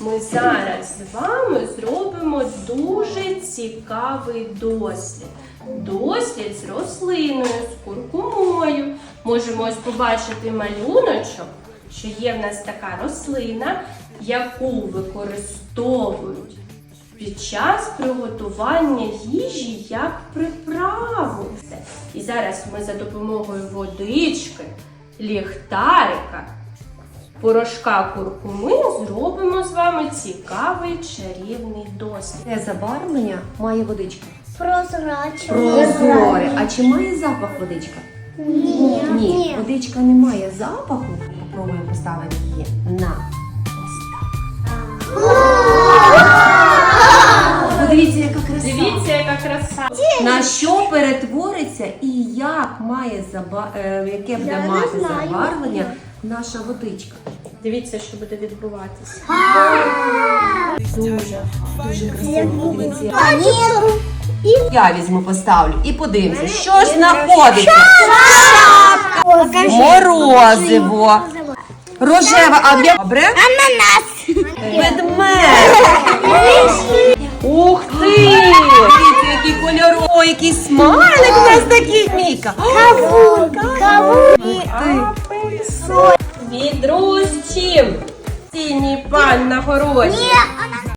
ми зараз з вами зробимо дуже цікавий дослід. Дослід з рослиною, з куркумою. Можемо ось побачити малюночок, що є в нас така рослина, яку використовують під час приготування їжі як приправу. І зараз ми за допомогою водички, ліхтарика, порошка куркуми зробимо з вами цікавий чарівний досвід. Це забарвлення має водичка. Прозрачно. Прозоре. А чи має запах водичка? Ні. Ні, водичка не має запаху. Попробуємо поставити її на. Подивіться, яка краса. Дивіться, яка краса. На що перетвориться і як має заба... е, яке буде Я не мати знаю. забарвлення наша водичка. Дивіться, що буде відбуватися. Дуже, дуже красиво. Я візьму, поставлю і подивимося, що ж знаходиться. Покажи. Морозиво. Рожева, а б'я... Добре? Ананас. Ведмедь. Ух ти! Дивіться, який кольоровий, Ой, який смайлик у нас такий, Міка. Кавун. Кавун. Відру з друзів. Синій пан на городі.